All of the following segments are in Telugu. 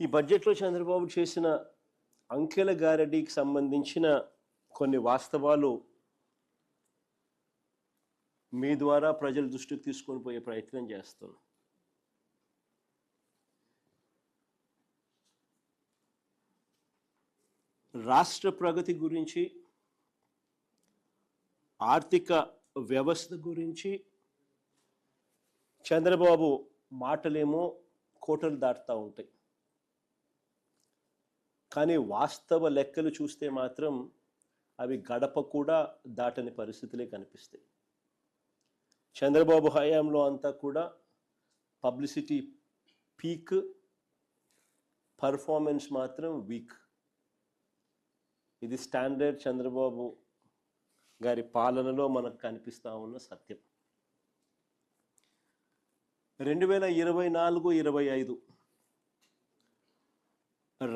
ఈ బడ్జెట్లో చంద్రబాబు చేసిన అంకెల గారడీకి సంబంధించిన కొన్ని వాస్తవాలు మీ ద్వారా ప్రజల దృష్టికి తీసుకొని పోయే ప్రయత్నం చేస్తున్నాం. రాష్ట్ర ప్రగతి గురించి ఆర్థిక వ్యవస్థ గురించి చంద్రబాబు మాటలేమో కోటలు దాటుతూ ఉంటాయి. కానీ వాస్తవ లెక్కలు చూస్తే మాత్రం అవి గడప కూడా దాటని పరిస్థితులే కనిపిస్తాయి. చంద్రబాబు హయాంలో అంతా కూడా పబ్లిసిటీ పీక్ పర్ఫార్మెన్స్ మాత్రం వీక్. ఇది స్టాండర్డ్ చంద్రబాబు గారి పాలనలో మనకు కనిపిస్తూ ఉన్న సత్యం. రెండు వేల ఇరవై నాలుగు ఇరవై ఐదు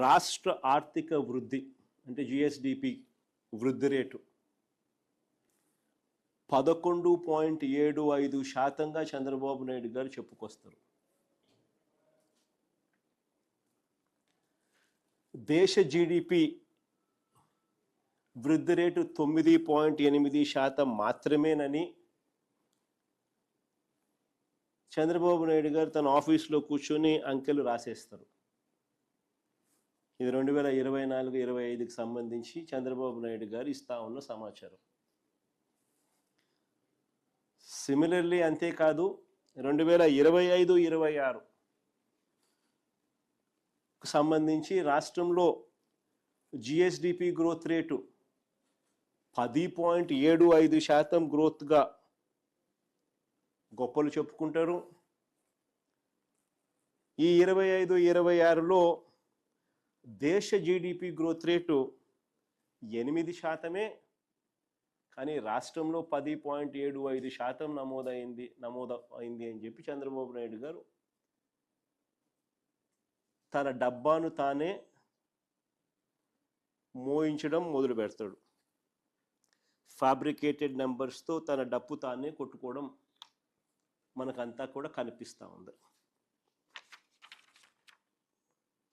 రాష్ట్ర ఆర్థిక వృద్ధి అంటే జిఎస్డిపి వృద్ధి రేటు పదకొండు పాయింట్ ఏడు ఐదు శాతంగా చంద్రబాబు నాయుడు గారు చెప్పుకొస్తారు. దేశ జీడిపి వృద్ధి రేటు తొమ్మిది పాయింట్ ఎనిమిది శాతం మాత్రమేనని చంద్రబాబు నాయుడు గారు తన ఆఫీస్లో కూర్చొని అంకెలు రాసేస్తారు. ఇది రెండు వేల ఇరవై నాలుగు ఇరవై ఐదుకి సంబంధించి చంద్రబాబు నాయుడు గారు ఇస్తా ఉన్న సమాచారం. సిమిలర్లీ అంతేకాదు రెండు వేల ఇరవై ఐదు ఇరవై ఆరు సంబంధించి రాష్ట్రంలో జిఎస్డిపి గ్రోత్ రేటు పది పాయింట్ ఏడు ఐదు శాతం గ్రోత్గా గొప్పలు చెప్పుకుంటారు. ఈ ఇరవై ఐదు ఇరవై ఆరులో దేశ జీడిపి గ్రోత్ రేటు ఎనిమిది శాతమే కానీ రాష్ట్రంలో పది పాయింట్ ఏడు ఐదు శాతం నమోదైంది నమోదు అయింది అని చెప్పి చంద్రబాబు నాయుడు గారు తన డబ్బాను తానే మోయించడం మొదలు పెడతాడు. ఫ్యాబ్రికేటెడ్ నెంబర్స్తో తన డప్పు తానే కొట్టుకోవడం మనకంతా కూడా కనిపిస్తూ ఉంది.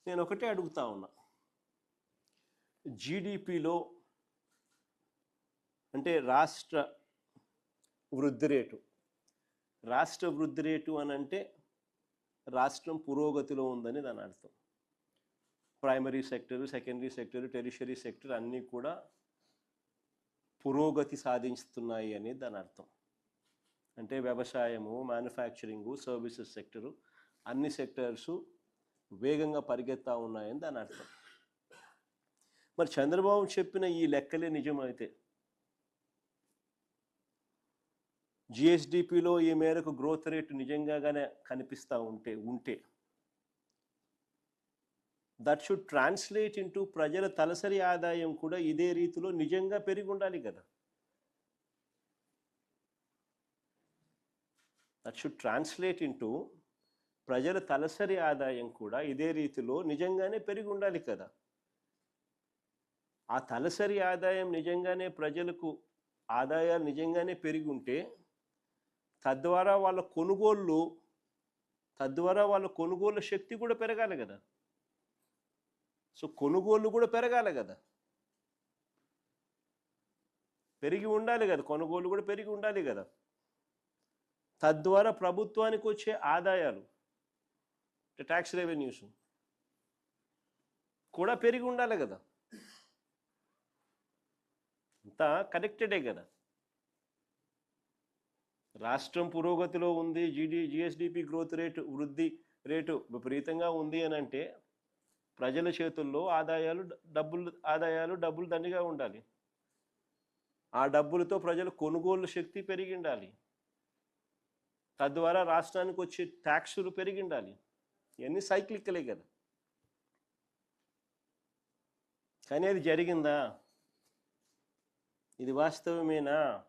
నేను ఒకటే అడుగుతా ఉన్నా. జీడిపిలో అంటే రాష్ట్ర వృద్ధి రేటు. రాష్ట్ర వృద్ధి రేటు అని అంటే రాష్ట్రం పురోగతిలో ఉందని దాని అర్థం. Primary sector secondary sector tertiary sector అన్నీ కూడా పురోగతి సాధిస్తున్నాయి అనేది దాని అర్థం. అంటే వ్యవసాయము మ్యానుఫ్యాక్చరింగు సర్వీసెస్ సెక్టరు అన్ని సెక్టర్సు వేగంగా పరిగెత్తా ఉన్నాయని దాని అర్థం. మరి చంద్రబాబు చెప్పిన ఈ లెక్కలే నిజమైతే? జిఎస్డిపిలో ఈ మేరకు గ్రోత్ రేటు నిజంగానే కనిపిస్తూ ఉంటే ఉంటే దట్ షుడ్ ట్రాన్స్లేట్ ఇంటూ ప్రజల తలసరి ఆదాయం కూడా ఇదే రీతిలో నిజంగా పెరిగి ఉండాలి కదా. దట్ షుడ్ ట్రాన్స్లేట్ ఇంటూ ప్రజల తలసరి ఆదాయం కూడా ఇదే రీతిలో నిజంగానే పెరిగి ఉండాలి కదా. ఆ తలసరి ఆదాయం నిజంగానే ప్రజలకు ఆదాయాలు నిజంగానే పెరిగి ఉంటే తద్వారా వాళ్ళ కొనుగోళ్ళు తద్వారా వాళ్ళ కొనుగోలు శక్తి కూడా పెరగాలి కదా. సో కొనుగోళ్ళు కూడా పెరగాలి కదా. పెరిగి ఉండాలి కదా కొనుగోలు కూడా పెరిగి ఉండాలి కదా. తద్వారా ప్రభుత్వానికి వచ్చే ఆదాయాలు ట్యాక్స్ రెవెన్యూస్ కూడా పెరిగి ఉండాలి కదా. అంతా కనెక్టెడే కదా. రాష్ట్రం పురోగతిలో ఉంది G D GSDP growth rate వృద్ధి రేటు విపరీతంగా ఉంది అని అంటే ప్రజల చేతుల్లో ఆదాయాలు డబ్బులు ఆదాయాలు డబ్బులు దండిగా ఉండాలి. ఆ డబ్బులతో ప్రజల కొనుగోలు శక్తి పెరిగి ఉండాలి. తద్వారా రాష్ట్రానికి వచ్చే ట్యాక్సులు పెరిగి ఉండాలి. ఇవన్నీ సైక్లికలే కదా. కానీ అది జరిగిందా? ఇది వాస్తవమేనా?